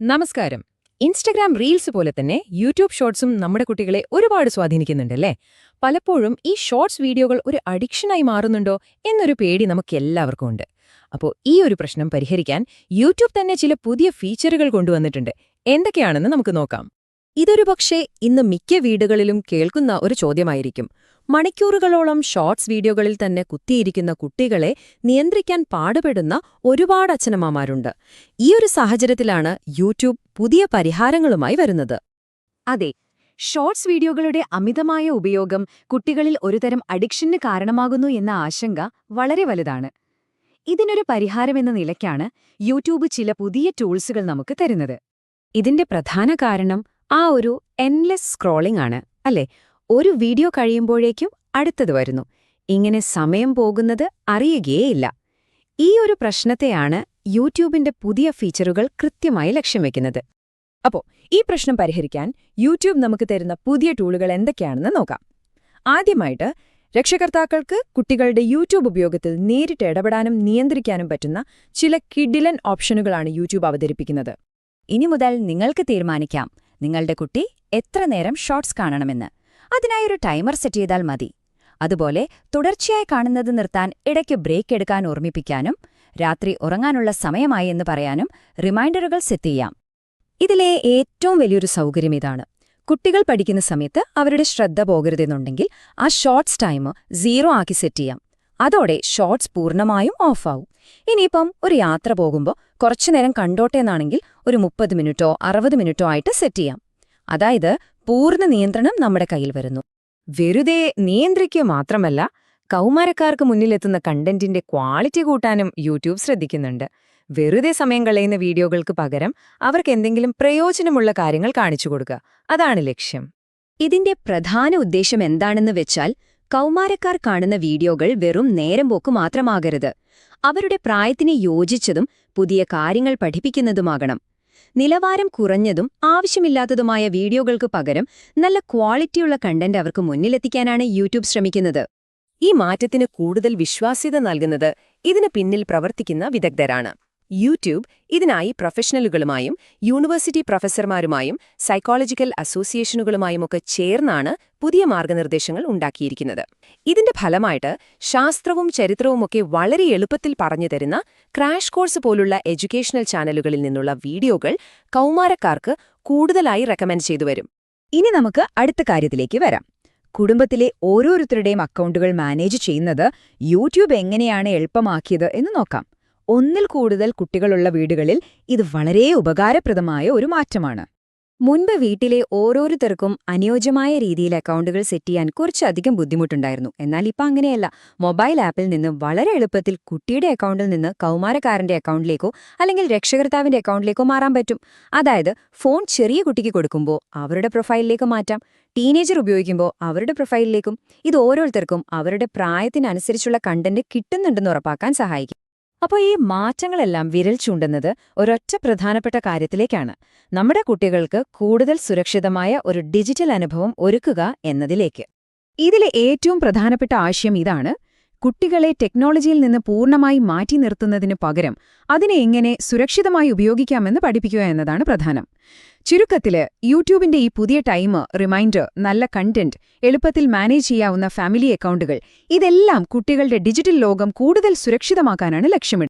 നമസ്കാരം. Instagram reels പോലെ തന്നെ യൂട്യൂബ് ഷോർട്സും നമ്മുടെ കുട്ടികളെ ഒരുപാട് സ്വാധീനിക്കുന്നുണ്ടല്ലേ പലപ്പോഴും ഈ ഷോർട്സ് വീഡിയോകൾ ഒരു അഡിക്ഷനായി മാറുന്നുണ്ടോ എന്നൊരു പേടി നമുക്കെല്ലാവർക്കും ഉണ്ട്. അപ്പോൾ ഈ ഒരു പ്രശ്നം പരിഹരിക്കാൻ യൂട്യൂബ് തന്നെ ചില പുതിയ ഫീച്ചറുകൾ കൊണ്ടുവന്നിട്ടുണ്ട്. എന്തൊക്കെയാണെന്ന് നമുക്ക് നോക്കാം. ഇതൊരു പക്ഷേ ഇന്ന് മിക്ക വീടുകളിലും കേൾക്കുന്ന ഒരു ചോദ്യമായിരിക്കും. മണിക്കൂറുകളോളം ഷോർട്സ് വീഡിയോകളിൽ തന്നെ കുത്തിയിരിക്കുന്ന കുട്ടികളെ നിയന്ത്രിക്കാൻ പാടുപെടുന്ന ഒരുപാട് അച്ഛനമ്മമാരുണ്ട്. ഈ ഒരു സാഹചര്യത്തിലാണ് യൂട്യൂബ് പുതിയ പരിഹാരങ്ങളുമായി വരുന്നത്. അതെ ഷോർട്സ് വീഡിയോകളുടെ അമിതമായ ഉപയോഗം കുട്ടികളിൽ ഒരുതരം അഡിക്ഷന് കാരണമാകുന്നു എന്ന ആശങ്ക വളരെ വലുതാണ്. ഇതിനൊരു പരിഹാരമെന്ന നിലയ്ക്കാണ് യൂട്യൂബ് ചില പുതിയ ടൂൾസുകൾ നമുക്ക് തരുന്നത്. ഇതിന്റെ പ്രധാന കാരണം ആ ഒരു എൻലെസ് സ്ക്രോളിംഗ് ആണ് അല്ലേ? ഒരു വീഡിയോ കഴിയുമ്പോഴേക്കും അടുത്തത് വരുന്നു. ഇങ്ങനെ സമയം പോകുന്നത് അറിയുകയേയില്ല. ഈ ഒരു പ്രശ്നത്തെയാണ് യൂട്യൂബിന്റെ പുതിയ ഫീച്ചറുകൾ കൃത്യമായി ലക്ഷ്യം വെക്കുന്നത്. അപ്പോൾ ഈ പ്രശ്നം പരിഹരിക്കാൻ യൂട്യൂബ് നമുക്ക് തരുന്ന പുതിയ ടൂളുകൾ എന്തൊക്കെയാണെന്ന് നോക്കാം. ആദ്യമായിട്ട് രക്ഷകർത്താക്കൾക്ക് കുട്ടികളുടെ യൂട്യൂബ് ഉപയോഗത്തിൽ നേരിട്ട് ഇടപെടാനും നിയന്ത്രിക്കാനും പറ്റുന്ന ചില കിഡിലൻ ഓപ്ഷനുകളാണ് യൂട്യൂബ് അവതരിപ്പിക്കുന്നത്. ഇനി മുതൽ നിങ്ങൾക്ക് തീരുമാനിക്കാം. നിങ്ങളുടെ കുട്ടി എത്ര നേരം ഷോർട്സ് കാണണമെന്ന്. അതിനായി ഒരു ടൈമർ സെറ്റ് ചെയ്താൽ മതി. അതുപോലെ തുടർച്ചയായി കാണുന്നത് നിർത്താൻ ഇടയ്ക്ക് ബ്രേക്ക് എടുക്കാൻ ഓർമ്മിപ്പിക്കാനും രാത്രി ഉറങ്ങാനുള്ള സമയമായി എന്ന് പറയാനും റിമൈൻഡറുകൾ സെറ്റ് ചെയ്യാം. ഇതിലെ ഏറ്റവും വലിയൊരു സൗകര്യം ഇതാണ്. കുട്ടികൾ പഠിക്കുന്ന സമയത്ത് അവരുടെ ശ്രദ്ധ പോകരുതെന്നുണ്ടെങ്കിൽ ആ ഷോർട്സ് ടൈം സീറോ ആക്കി സെറ്റ് ചെയ്യാം. അതോടെ ഷോർട്സ് പൂർണമായും ഓഫാവും. ഇനിയിപ്പം ഒരു യാത്ര പോകുമ്പോൾ കുറച്ചുനേരം കണ്ടോട്ടെ എന്നാണെങ്കിൽ ഒരു മുപ്പത് മിനിറ്റോ അറുപത് മിനിറ്റോ ആയിട്ട് സെറ്റ് ചെയ്യാം. അതായത് പൂർണ നിയന്ത്രണം നമ്മുടെ കയ്യിൽ വരുന്നു. വെറുതെ നിയന്ത്രിക്കുക മാത്രമല്ല കൗമാരക്കാർക്ക് മുന്നിലെത്തുന്ന കണ്ടന്റിന്റെ ക്വാളിറ്റി കൂട്ടാനും യൂട്യൂബ് ശ്രദ്ധിക്കുന്നുണ്ട്. വെറുതെ സമയം കളയുന്ന വീഡിയോകൾക്ക് പകരം അവർക്ക് എന്തെങ്കിലും പ്രയോജനമുള്ള കാര്യങ്ങൾ കാണിച്ചു കൊടുക്കുക. അതാണ് ലക്ഷ്യം. ഇതിന്റെ പ്രധാന ഉദ്ദേശം എന്താണെന്ന് വെച്ചാൽ കൗമാരക്കാർ കാണുന്ന വീഡിയോകൾ വെറും നേരം പോക്ക് മാത്രമാകരുത്. അവരുടെ പ്രായത്തിന് യോജിച്ചതും പുതിയ കാര്യങ്ങൾ പഠിപ്പിക്കുന്നതുമാകണം. നിലവാരം കുറഞ്ഞതും ആവശ്യമില്ലാത്തതുമായ വീഡിയോകൾക്ക് പകരം നല്ല ക്വാളിറ്റിയുള്ള കണ്ടന്റ് അവർക്ക് മുന്നിലെത്തിക്കാനാണ് യൂട്യൂബ് ശ്രമിക്കുന്നത്. ഈ മാറ്റത്തിന് കൂടുതൽ വിശ്വാസ്യത നൽകുന്നത് ഇതിന് പിന്നിൽ പ്രവർത്തിക്കുന്ന വിദഗ്ധരാണ്. യൂട്യൂബ് ഇതിനായി പ്രൊഫഷണലുകളുമായും യൂണിവേഴ്സിറ്റി പ്രൊഫസർമാരുമായും സൈക്കോളജിക്കൽ അസോസിയേഷനുകളുമായുമൊക്കെ ചേർന്നാണ് പുതിയ മാർഗനിർദ്ദേശങ്ങൾ ഉണ്ടാക്കിയിരിക്കുന്നത്. ഇതിന്റെ ഫലമായിട്ട് ശാസ്ത്രവും ചരിത്രവുമൊക്കെ വളരെ എളുപ്പത്തിൽ പറഞ്ഞു തരുന്ന ക്രാഷ് കോഴ്സ് പോലുള്ള എഡ്യൂക്കേഷണൽ ചാനലുകളിൽ നിന്നുള്ള വീഡിയോകൾ കൗമാരക്കാർക്ക് കൂടുതലായി റെക്കമെൻഡ് ചെയ്തു വരും. ഇനി നമുക്ക് അടുത്ത കാര്യത്തിലേക്ക് വരാം. കുടുംബത്തിലെ ഓരോരുത്തരുടെയും അക്കൗണ്ടുകൾ മാനേജ് ചെയ്യുന്നത് യൂട്യൂബ് എങ്ങനെയാണ് എളുപ്പമാക്കിയത് എന്ന് നോക്കാം. ഒന്നിൽ കൂടുതൽ കുട്ടികളുള്ള വീടുകളിൽ ഇത് വളരെ ഉപകാരപ്രദമായ ഒരു മാറ്റമാണ്. മുൻപ് വീട്ടിലെ ഓരോരുത്തർക്കും അനുയോജ്യമായ രീതിയിൽ അക്കൗണ്ടുകൾ സെറ്റ് ചെയ്യാൻ കുറച്ചധികം ബുദ്ധിമുട്ടുണ്ടായിരുന്നു. എന്നാൽ ഇപ്പം അങ്ങനെയല്ല. മൊബൈൽ ആപ്പിൽ നിന്ന് വളരെ എളുപ്പത്തിൽ കുട്ടിയുടെ അക്കൗണ്ടിൽ നിന്ന് കൗമാരക്കാരന്റെ അക്കൗണ്ടിലേക്കോ അല്ലെങ്കിൽ രക്ഷകർത്താവിന്റെ അക്കൗണ്ടിലേക്കോ മാറാൻ പറ്റും. അതായത് ഫോൺ ചെറിയ കുട്ടിക്ക് കൊടുക്കുമ്പോൾ അവരുടെ പ്രൊഫൈലിലേക്ക് മാറ്റാം. ടീനേജർ ഉപയോഗിക്കുമ്പോൾ അവരുടെ പ്രൊഫൈലിലേക്കും ഇത് ഓരോരുത്തർക്കും അവരുടെ പ്രായത്തിനനുസരിച്ചുള്ള കണ്ടന്റ് കിട്ടുന്നുണ്ടെന്ന് ഉറപ്പാക്കാൻ സഹായിക്കും. അപ്പോൾ ഈ മാറ്റങ്ങളെല്ലാം വിരൽ ചൂണ്ടുന്നത് ഒരൊറ്റ പ്രധാനപ്പെട്ട കാര്യത്തിലേക്കാണ്. നമ്മുടെ കുട്ടികൾക്ക് കൂടുതൽ സുരക്ഷിതമായ ഒരു ഡിജിറ്റൽ അനുഭവം ഒരുക്കുക എന്നതിലേക്ക്. ഇതിലെ ഏറ്റവും പ്രധാനപ്പെട്ട ആശയം ഇതാണ് കുട്ടികളെ ടെക്നോളജിയിൽ നിന്ന് പൂർണമായി മാറ്റി നിർത്തുന്നതിനു പകരം അതിനെ എങ്ങനെ സുരക്ഷിതമായി ഉപയോഗിക്കാമെന്ന് പഠിപ്പിക്കുക എന്നതാണ് പ്രധാനം. ചുരുക്കത്തിൽ യൂട്യൂബിന്റെ ഈ പുതിയ ടൈം റിമൈൻഡർ നല്ല കണ്ടന്റ് എളുപ്പത്തിൽ മാനേജ് ചെയ്യാവുന്ന ഫാമിലി അക്കൗണ്ടുകൾ ഇതെല്ലാം കുട്ടികളുടെ ഡിജിറ്റൽ ലോകം കൂടുതൽ സുരക്ഷിതമാക്കാനാണ് ലക്ഷ്യമിടുന്നത്.